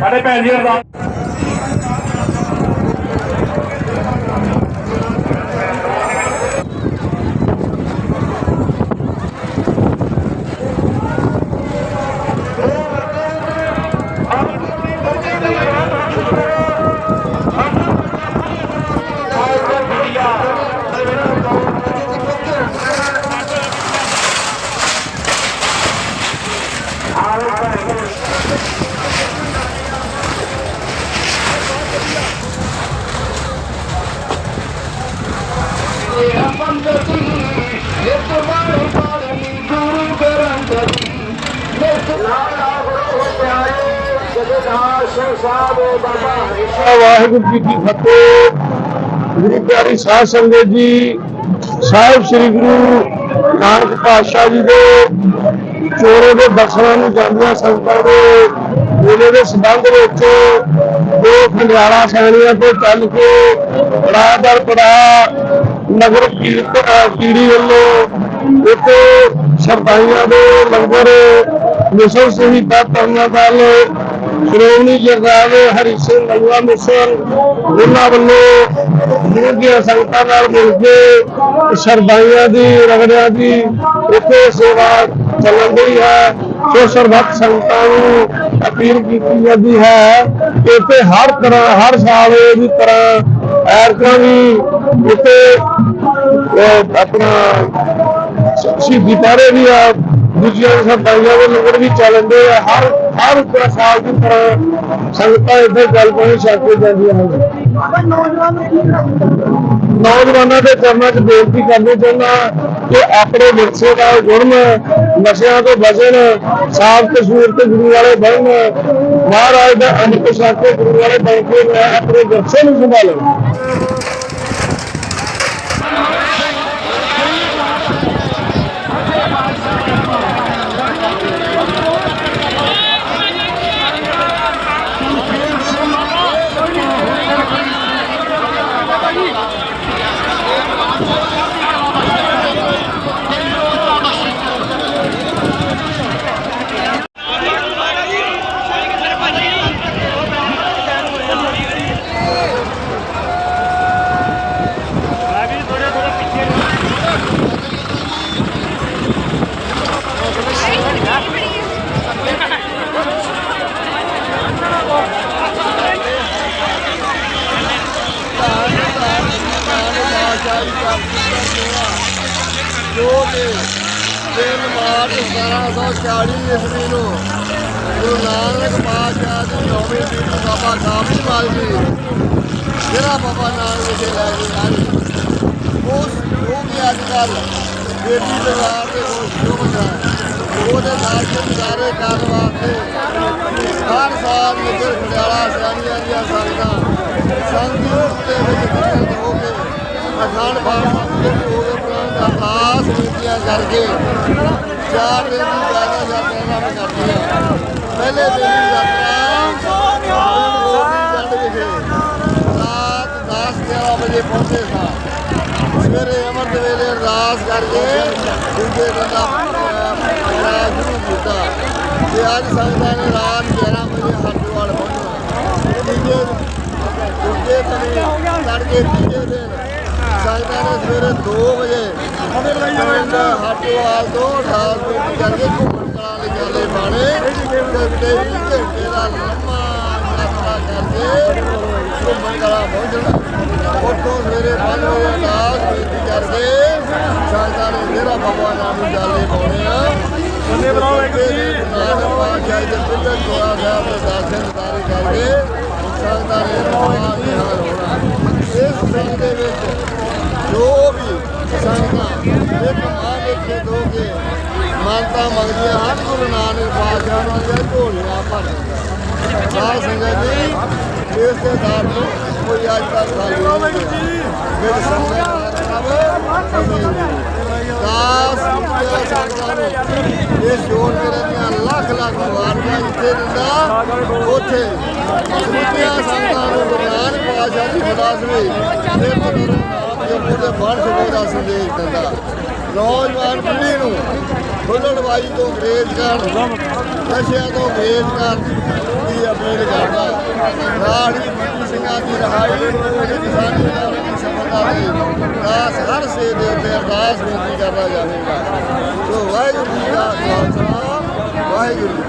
ਸਾਡੇ ਭੈਣ ਜੀ ਅਰਦਾਸ ਵਾਹਿਗੁਰੂ ਜੀ ਕੀ ਫਤਿਹ। ਗੁਰੂ ਪਿਆਰੀ ਸਾਧ ਸੰਗਤ ਜੀ, ਸਾਹਿਬ ਸ੍ਰੀ ਗੁਰੂ ਨਾਨਕ ਪਾਤਸ਼ਾਹ ਜੀ ਦੇ ਚੋਰੇ ਦੇ ਦਰਸ਼ਨਾਂ ਨੂੰ ਜਾਂਦੀਆਂ ਸੰਗਤਾਂ ਦੇ ਮੇਲੇ ਦੇ ਸੰਬੰਧ ਵਿੱਚ ਦੋ ਖੰਡਿਆਲਾ ਸੈਣੀਆਂ ਤੋਂ ਚੱਲ ਕੇ ਪੜਾਅ ਦਰ ਪੜਾਅ ਨਗਰ ਕੀਰਤ ਕੀੜੀ ਵੱਲੋਂ ਇੱਥੇ ਸਰਦਾਈਆਂ ਦੇ ਲੰਗਰ ਮਿਸਲ ਸ਼ਹੀਦਾਂ ਤਰਨਾ ਸ਼੍ਰੋਮਣੀ ਜਰਦਾਰ ਹਰੀ ਸਿੰਘ ਨਲਵਾ ਮਿਸਲ ਉਹਨਾਂ ਵੱਲੋਂ ਗੁਰੂ ਸੰਗਤਾਂ ਨਾਲ ਮਿਲ ਕੇ ਸਰਦਾਈਆਂ ਦੀ, ਰਗੜਿਆਂ ਦੀ ਇੱਥੇ ਸੇਵਾ ਚੱਲਣ ਰਹੀ ਹੈ ਸੋ ਸਰਬੱਤ ਸੰਗਤਾਂ ਨੂੰ ਅਪੀਲ ਕੀਤੀ ਜਾਂਦੀ ਹੈ ਕਿ ਇੱਥੇ ਹਰ ਤਰ੍ਹਾਂ, ਹਰ ਸਾਲ ਦੀ ਤਰ੍ਹਾਂ ਐਰਕਾਂ ਵੀ ਇੱਥੇ ਆਪਣਾ ਸ਼ਹੀਦੀ ਪਹਿਰੇ ਵੀ ਆ ਦੂਜੀਆਂ ਸਰਦਾਈਆਂ ਦੇ ਲੰਗਰ ਵੀ ਚੱਲਦੇ ਆ। ਹਰ ਹਰ ਤਰ੍ਹਾਂ ਦੀ ਤਰ੍ਹਾਂ ਸੰਗਤਾਂ ਇੱਥੇ ਜਲ ਪਾਣੀ ਛਕ ਕੇ ਜਾਂਦੀਆਂ ਹਨ। ਨੌਜਵਾਨਾਂ ਦੇ ਚਰਨਾਂ 'ਚ ਬੇਨਤੀ ਕਰਨੀ ਚਾਹੁੰਦਾ ਕਿ ਆਪਣੇ ਵਿਰਸੇ ਦਾ ਗੁਣ ਨਸ਼ਿਆਂ ਤੋਂ ਬਚਣ, ਸਾਫ਼ ਕਸੂਰ ਤੇ ਗੁਰੂ ਵਾਲੇ ਬਣਨ, ਮਹਾਰਾਜ ਦਾ ਅੰਮ੍ਰਿਤ ਛਕ ਕੇ ਗੁਰੂ ਵਾਲੇ ਬਣ ਕੇ ਆਪਣੇ ਵਿਰਸੇ ਨੂੰ ਸੰਭਾਲਣ। ਜੋ ਕਿ 3 ਮਾਰਚ 1740 ਈਸਵੀ ਨੂੰ ਗੁਰੂ ਨਾਨਕ ਪਾਤਸ਼ਾਹ ਦੀ ਨੌਵੀਂ ਪੀੜ੍ਹੀ ਬਾਬਾ ਕਾਬੂ ਮਾਲ ਜੀ ਜਿਹੜਾ ਬਾਬਾ ਨਾਨਕ ਵਿਖੇ ਲੈ ਕੇ ਆਏ ਉਸ ਉਹ ਵੀ ਅੱਜ ਕੱਲ੍ਹ ਬੇਟੀ ਪਰਿਵਾਰ ਦੇ ਕੋਲ ਸ਼ੁਭ ਹੈ ਉਹਦੇ ਨਾਲ ਦੇ ਗੁਜ਼ਾਰੇ ਕਰਨ ਵਾਸਤੇ ਹਰ ਸਾਲ ਨਗਰ ਖੜਿਆਲਾ ਸਿਆਣੀਆਂ ਦੀਆਂ ਸੰਗਤਾਂ ਸੰਗਤ ਦੇ ਵਿੱਚ ਇਕੱਠੇ ਹੋ ਕੇ ਅਖੰਡ ਪਾਠ ਦੇ ਪ੍ਰੋਗਰਾਮ ਦਾ ਅਰਦਾਸ ਬੇਨਤੀਆਂ ਕਰਕੇ ਚਾਰ ਦਿਨ ਦੀ ਜ਼ਿਆਦਾ ਯਾਤਰਾ ਨਾਮ ਕਰਦੇ ਹਾਂ। ਪਹਿਲੇ ਦਿਨ ਦੀ ਯਾਤਰਾ ਜੰਡ ਵਿਖੇ ਰਾਤ 10 11 ਵਜੇ ਪਹੁੰਚੇ ਸਾਂ। ਸਵੇਰੇ ਅੰਮ੍ਰਿਤ ਵੇਲੇ ਅਰਦਾਸ ਕਰਕੇ ਦੂਜੇ ਦਿਨ ਦਾ ਅਰਦਾਸ ਸ਼ੁਰੂ ਕੀਤਾ। ਤੇ ਅੱਜ ਸੰਗਤਾਂ ਨੇ ਰਾਤ 11 ਵਜੇ ਹਰਦੁਆਰ ਪਹੁੰਚਣਾ ਤੀਜੇ ਦੂਜੇ ਦਿਨ ਤੜਕੇ ਤੀਜੇ ਦਿਨ ਨੇ ਸਵੇਰੇ 2 ਵਜੇ ਪਿੰਡ ਹਰਦੁਆਰ ਤੋਂ ਅਰਦਾਸ ਬੇਨਤੀ ਕਰਕੇ ਘੁੰਮਣ ਕਲਾਂ ਲਈ ਚੱਲੇ ਬਾਣੇ। ਤੇ 20 ਘੰਟੇ ਦਾ ਲੰਮਾ ਯਾਤਰਾ ਕਰਕੇ ਘੁੰਮਣ ਕਲਾਂ ਪਹੁੰਚਣਾ। ਉੱਥੋਂ ਸਵੇਰੇ 5 ਵਜੇ ਅਰਦਾਸ ਬੇਨਤੀ ਕਰਕੇ ਸੰਗਤਾਂ ਨੇ ਡੇਰਾ ਬਾਬਾ ਨਾਮ ਨੂੰ ਜਾਲੇ ਪਾਉਣੇ ਆ। ਉਹਨੇ ਬਣਾਓ ਇੱਕ ਜੀ ਨਾਨਕ ਪਾਤਸ਼ਾਹ ਦੇ ਪਿੱਛੇ ਚੋਲਾ ਸਾਹਿਬ ਦੇ ਦਰਸ਼ਨ ਤਾਰੇ ਕਰਕੇ ਸੰਗਤਾਂ ਨੇ ਰਵਾਨਾ ਵਿਹਾਰ ਹੋਣਾ ਇਸ ਦੇ ਵਿੱਚ ਜੋ ਵੀ ਸੰਗਤਾਂ ਇੱਕ ਮਾਂ ਦੇਖੇ ਦੋਗੇ ਮਾਨਤਾ ਮੰਗਦੀਆਂ ਹਨ ਗੁਰੂ ਨਾਨਕ ਪਾਤਸ਼ਾਹ ਨੂੰ ਜਾਂ ਢੋਲੀਆਂ ਭਰ ਸਾਧ ਸੰਗਤ ਜੀ ਇਸ ਦੇ ਦਰ ਨੂੰ ਕੋਈ ਅੱਜ ਤੱਕ ਖਾਲੀ ਨਹੀਂ ਮੇਰੇ ਸੰਗਤ ਦਾਸ ਮੁਖਿਆ ਸੰਗਤਾਂ ਨੂੰ ਇਸ ਜੋੜ ਮੇਰੇ ਦੀਆਂ ਲੱਖ ਲੱਖ ਮੁਬਾਰਕਾਂ ਜਿੱਥੇ ਦਿੰਦਾ। ਉੱਥੇ ਮੁਖਿਆ ਸੰਗਤਾਂ ਨੂੰ ਗੁਰੂ ਨਾਨਕ ਪਾਤਸ਼ਾਹ ਦੀ ਖੁਦਾਸਵੀ ਤੇ ਗੁਰੂ ਨਾਨਕ ਕਿ ਉਹਦੇ ਬਣ ਦਾ ਸੰਦੇਸ਼ ਦਿੰਦਾ। ਨੌਜਵਾਨ ਪੀੜ੍ਹੀ ਨੂੰ ਖੁੱਲੜਵਾਈ ਤੋਂ ਗਰੇਜ ਕਰਨ ਨਸ਼ਿਆਂ ਤੋਂ ਗਰੇਜ ਕਰਨ ਦੀ ਅਪੀਲ ਕਰਦਾ। ਨਾਲ ਹੀ ਬੀਬੀ ਸਿੰਘਾਂ ਦੀ ਰਹਾਈ ਤੇ ਕਿਸਾਨੀ ਦਾ ਵੀ ਸਫਲਤਾ ਦੀ ਦਾਸ ਹਰ ਸੇ ਦੇ ਉੱਤੇ ਅਰਦਾਸ ਬੇਨਤੀ ਕਰਦਾ ਜਾਵੇਗਾ। ਸੋ ਵਾਹਿਗੁਰੂ ਜੀ ਦਾ ਖਾਲਸਾ, ਵਾਹਿਗੁਰੂ ਜੀ